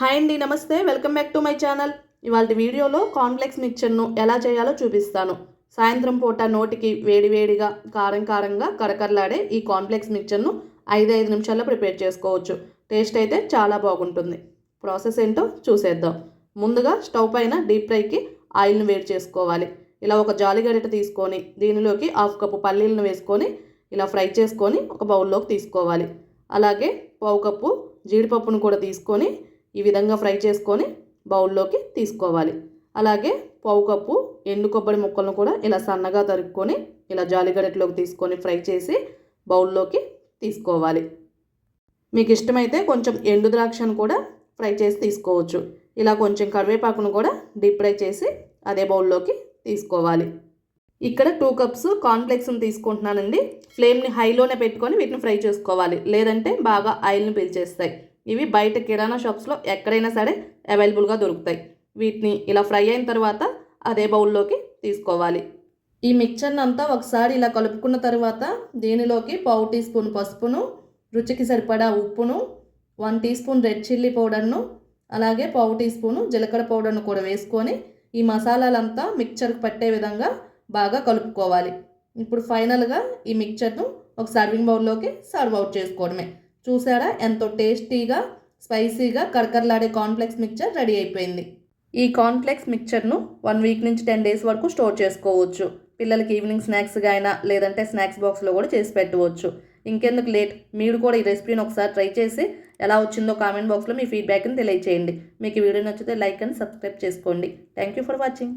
Hi అండి నమస్తే. Welcome back to my channel. ఇవాళ వీడియోలో కాన్ఫ్లెక్స్ మిక్చర్ను ఎలా చేయాలో చూపిస్తాను. సాయంత్రం పూట నోటికి వేడివేడిగా కారం కారంగా కరకరలాడే ఈ కాన్ఫ్లెక్స్ మిక్చర్ను ఐదు ఐదు నిమిషాల్లో ప్రిపేర్ చేసుకోవచ్చు. టేస్ట్ అయితే చాలా బాగుంటుంది. ప్రాసెస్ ఏంటో చూసేద్దాం. ముందుగా స్టవ్ పైన డీప్ ఫ్రైకి ఆయిల్ని వేడి చేసుకోవాలి. ఇలా ఒక జాలి గరిట తీసుకొని దీనిలోకి హాఫ్ కప్పు పల్లీలను వేసుకొని ఇలా ఫ్రై చేసుకొని ఒక బౌల్లోకి తీసుకోవాలి. అలాగే పావు కప్పు జీడిపప్పును కూడా తీసుకొని ఈ విధంగా ఫ్రై చేసుకొని బౌల్లోకి తీసుకోవాలి. అలాగే పావు కప్పు ఎండు కొబ్బరి ముక్కలను కూడా ఇలా సన్నగా తరుక్కొని ఇలా జాలిగడెట్లోకి తీసుకొని ఫ్రై చేసి బౌల్లోకి తీసుకోవాలి. మీకు ఇష్టమైతే కొంచెం ఎండు ద్రాక్షను కూడా ఫ్రై చేసి తీసుకోవచ్చు. ఇలా కొంచెం కరివేపాకును కూడా డీప్ ఫ్రై చేసి అదే బౌల్లోకి తీసుకోవాలి. ఇక్కడ టూ కప్స్ కాన్ఫ్లెక్స్ని తీసుకుంటున్నానండి. ఫ్లేమ్ని హైలోనే పెట్టుకొని వీటిని ఫ్రై చేసుకోవాలి. లేదంటే బాగా ఆయిల్ని పీల్చేస్తాయి. ఇవి బయట కిరాణా షాప్స్లో ఎక్కడైనా సరే అవైలబుల్గా దొరుకుతాయి. వీటిని ఇలా ఫ్రై అయిన తర్వాత అదే బౌల్లోకి తీసుకోవాలి. ఈ మిక్చర్ని అంతా ఒకసారి ఇలా కలుపుకున్న తర్వాత దీనిలోకి పావు టీ స్పూన్ పసుపును రుచికి సరిపడా ఉప్పును one teaspoon red chilli పౌడర్ను అలాగే పావు టీ స్పూను జీలకర్ర పౌడర్ను కూడా వేసుకొని ఈ మసాలాలంతా మిక్చర్కి పట్టే విధంగా బాగా కలుపుకోవాలి. ఇప్పుడు ఫైనల్గా ఈ మిక్చర్ను ఒక సర్వింగ్ బౌల్లోకి సర్వ్ అవుట్ చేసుకోవడమే. చూసారా? ఎంతో టేస్టీగా స్పైసీగా కరకరలాడే కాన్ఫ్లెక్స్ మిక్చర్ రెడీ అయిపోయింది. ఈ కాన్ఫ్లెక్స్ మిక్చర్ను వన్ వీక్ నుంచి టెన్ డేస్ వరకు స్టోర్ చేసుకోవచ్చు. పిల్లలకి ఈవినింగ్ స్నాక్స్గా అయినా లేదంటే స్నాక్స్ బాక్స్లో కూడా చేసి పెట్టవచ్చు. ఇంకెందుకు లేట్? మీరు కూడా ఈ రెసిపీని ఒకసారి ట్రై చేసి ఎలా వచ్చిందో కామెంట్ బాక్స్లో మీ ఫీడ్బ్యాక్ని తెలియచేయండి. మీకు వీడియో నచ్చితే లైక్ అండ్ సబ్స్క్రైబ్ చేసుకోండి. Thank you for watching.